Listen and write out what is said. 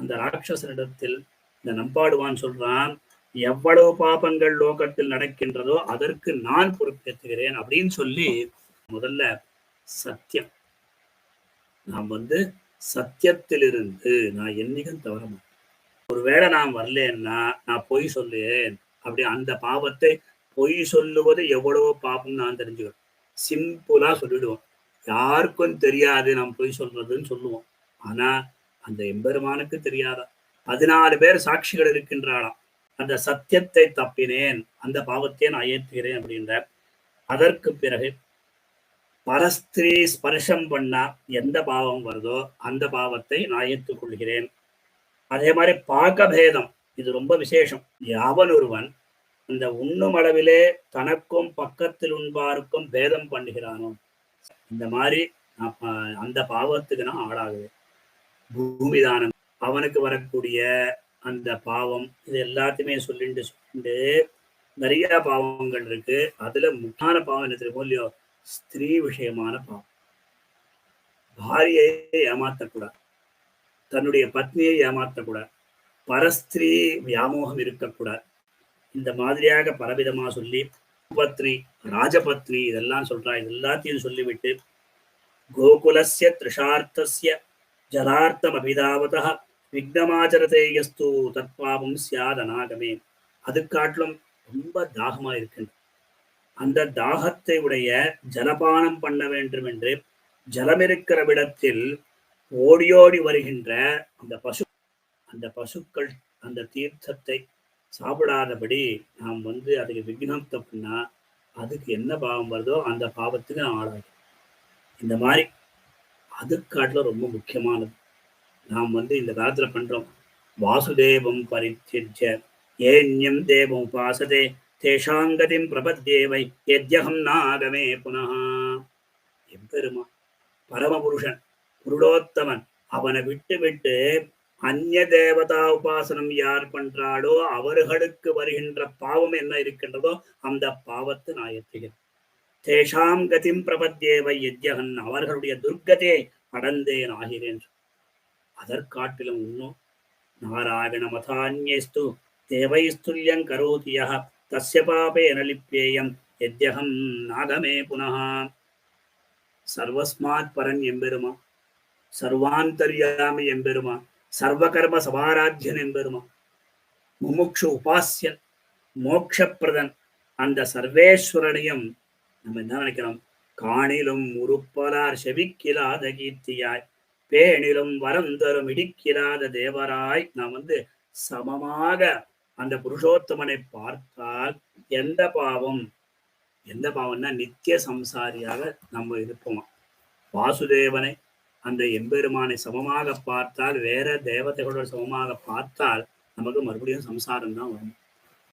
அந்த ராட்சசனிடத்தில் இந்த நம்பாடுவான் சொல்றான் எவ்வளவு பாபங்கள் லோகத்தில் நடக்கின்றதோ அதற்கு நான் பொறுப்பேற்றுகிறேன் அப்படின்னு சொல்லி முதல்ல சத்தியம். நாம் வந்து சத்தியத்திலிருந்து நான் என்னைக்கும் தவற மாட்டேன். ஒருவேளை நான் வரலன்னா நான் பொய் சொல்லுவேன் அப்படி அந்த பாவத்தை பொய் சொல்லுவது எவ்வளவோ பாபம் நான் தெரிஞ்சுக்கிறேன் சிம்பிளா சொல்லிடுவோம். யாருக்கும் தெரியாது நாம் பொய் சொல்றதுன்னு சொல்லுவோம். ஆனா அந்த எம்பெருமானுக்கு தெரியாதா? பதினாலு பேர் சாட்சிகள் இருக்கின்றாளாம். அந்த சத்தியத்தை தப்பினேன் அந்த பாவத்தை நான் ஏற்றுகிறேன் அப்படின்ற அதற்கு பிறகு பரஸ்திரீ ஸ்பர்ஷம் பண்ணா எந்த பாவம் வருதோ அந்த பாவத்தை நான் ஏற்றுக்கொள்கிறேன். அதே மாதிரி பாகபேதம் இது ரொம்ப விசேஷம். யாவன் ஒருவன் இந்த உண்ணும் அளவிலே தனக்கும் பக்கத்தில் உண்பாருக்கும் பேதம் பண்ணுகிறானோ இந்த மாதிரி நான் அந்த பாவத்துக்கு நான் ஆளாகுவேன். பூமிதானம். அவனுக்கு வரக்கூடிய அந்த பாவம் இது எல்லாத்தையுமே சொல்லிட்டு சொல்லிட்டு நிறைய பாவங்கள் இருக்கு. அதுல முக்கான பாவம் என்ன தெரியுமோ இல்லையோ? ஸ்திரீ விஷயமான பாவம். பாரியை ஏமாத்தக்கூடாது. தன்னுடைய பத்னியை ஏமாத்தக்கூடாது. பரஸ்திரீ வியாமோகம் இருக்கக்கூடாது. இந்த மாதிரியாக பலவிதமா சொல்லி பத்னி ராஜபத்னி இதெல்லாம் சொல்றா. இது எல்லாத்தையும் சொல்லிவிட்டு கோகுலசிய திரிஷார்த்தசிய ஜலார்த்தம் விக்னமாச்சரத்தை எஸ்து தற்பாவம் சியாத் அநாகமே அது காட்டிலும் ரொம்ப தாகமா இருக்கின்ற அந்த தாகத்தை உடைய ஜலபானம் பண்ண வேண்டும் என்று ஜலம் இருக்கிற விடத்தில் ஓடியோடி வருகின்ற அந்த பசு அந்த பசுக்கள் அந்த தீர்த்தத்தை சாப்பிடாதபடி நாம் வந்து அதுக்கு விக்னம் தப்புனா அதுக்கு என்ன பாவம் வருதோ அந்த பாவத்துக்கு நான் ஆளாகும் இந்த மாதிரி அதுக்காட்டில் ரொம்ப முக்கியமானது. நாம் வந்து இந்த காலத்தில் பண்ணுறோம் வாசுதேவம் பரித்தியஜ ஏன்யம் தேவம் உபாசதே தேஷாங்கதிம் பிரபத்யேவை எத்யகம் நாகமே புனः எம்பெருமா பரமபுருஷன் புருடோத்தமன் அவனை விட்டு விட்டு அந்நிய தேவதா உபாசனம் யார் பண்றாளோ அவர்களுக்கு வருகின்ற பாவம் என்ன இருக்கின்றதோ அந்த பாவத்தை நான் எத்துகிறேன் தேஷாம் கதிம் பிரபத்யேவை எத்யகன் அவர்களுடைய துர்கதையை அடந்தேன் ஆகிறேன் அதற்காட்டிலும் இன்னும் நாராயண மதானியஸ்து தேவைஸ்துல்யம் கரோதி யः தஸ்ய பாபே நலிப்பேயம் எத்யகம் நாகமே புனः சர்வஸ்மாத் பரன் எம்பெருமா சர்வாந்தர்யாமி எம்பெருமா சர்வகர்ம சபாராத்தியன் எம்பெருமா முமுக்ஷு உபாசியன் மோக்ஷப்பிரதன் அந்த சர்வேஸ்வரனையும் நம்ம என்ன நினைக்கிறோம்? காணிலும் உருப்பலார் செவிக்கிலாத கீர்த்தியாய். பேணிலும் வரம் தரும் இடிக்கிலாத தேவராய். நாம் வந்து சமமாக அந்த புருஷோத்தமனை பார்த்தால் எந்த பாவம்? எந்த பாவம்னா நித்திய சம்சாரியாக நம்ம இருப்போம்? வாசுதேவனை அந்த எம்பெருமானை சமமாக பார்த்தால் வேற தேவதைகளோட சமமாக பார்த்தால் நமக்கு மறுபடியும் சம்சாரம் தான் வரும்.